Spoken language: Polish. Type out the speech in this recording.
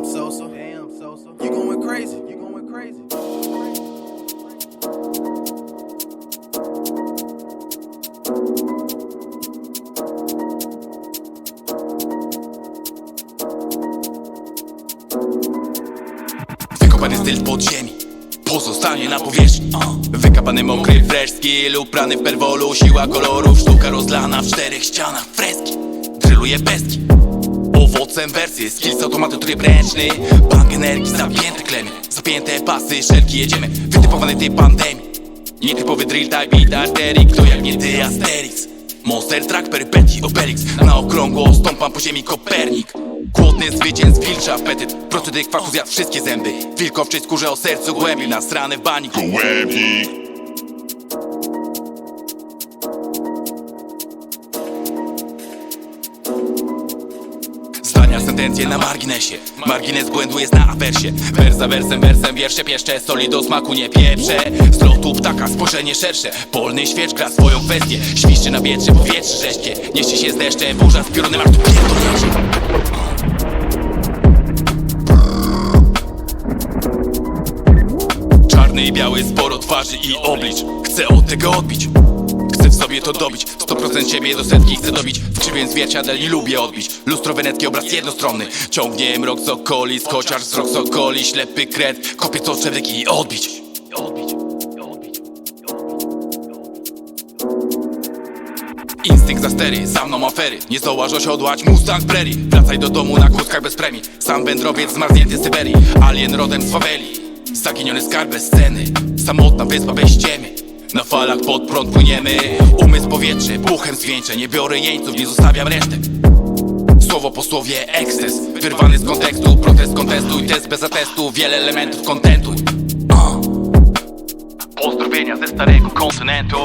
You going crazy. You going crazy. Wykopany styl pod ziemi. Pozostanie na powierzchni. Wykapany mokry freszki lub prany w perwolu. Siła kolorów, sztuka rozlana w czterech ścianach. Freski, dryluje pestki Owocem wersji, skills automatu tryb ręczny. Bank energii, zapięte klemy Zapięte pasy, szelki, jedziemy. Wytypowany typ pandemii. Nietypowy drill type beat arterii. Kto jak nie ty Asterix. Monster track, perypetii, Obelix. Na okrągło stąpam po ziemi Kopernik. Głodny zwycięstw, wilczy apetyt Procedyk fachu zjadł wszystkie zęby. Wilkowczej skórze o sercu głębi Na strany w bani Zdania, sentencje na marginesie. Margines błędu jest na awersie Wers za wersem, wersem wiersze pieszcze. Soli do smaku nie pieprze. Z lotu ptaka spojrzenie szersze. Polny świecz gra swoją kwestię. Świszczy na wietrze, powietrze rzeźkie Niesie się z deszczem, burza z piorunem Aż tu pierdolnięcie Czarny i biały, sporo twarzy i oblicz. Chcę od tego odbić sobie to dobić. 100% siebie do setki chcę dobić. W krzywień zwierciadel i lubię odbić. Lustro wenecki, obraz jednostronny. Ciągnie mrok sokoli, skociarz wzrok sokoli Ślepy kret, kopiec oczewek i odbić. Instynkt za stery, za mną afery. Nie zdołasz osiodłać Mustang Prairie. Wracaj do domu na kłódkach bez premii. Sam wędrowiec zmarznięty z Syberii. Alien rodem z faweli. Zaginiony skarb bez sceny. Samotna wyspa bez ściemy Na falach pod prąd płyniemy. Umysł powietrze, buchem zwieńczę. Nie biorę jeńców, nie zostawiam resztek Słowo po słowie eksces. Wyrwany z kontekstu, protest kontestuj. Test bez atestu, wiele elementów kontentu uh. Pozdrowienia ze starego kontynentu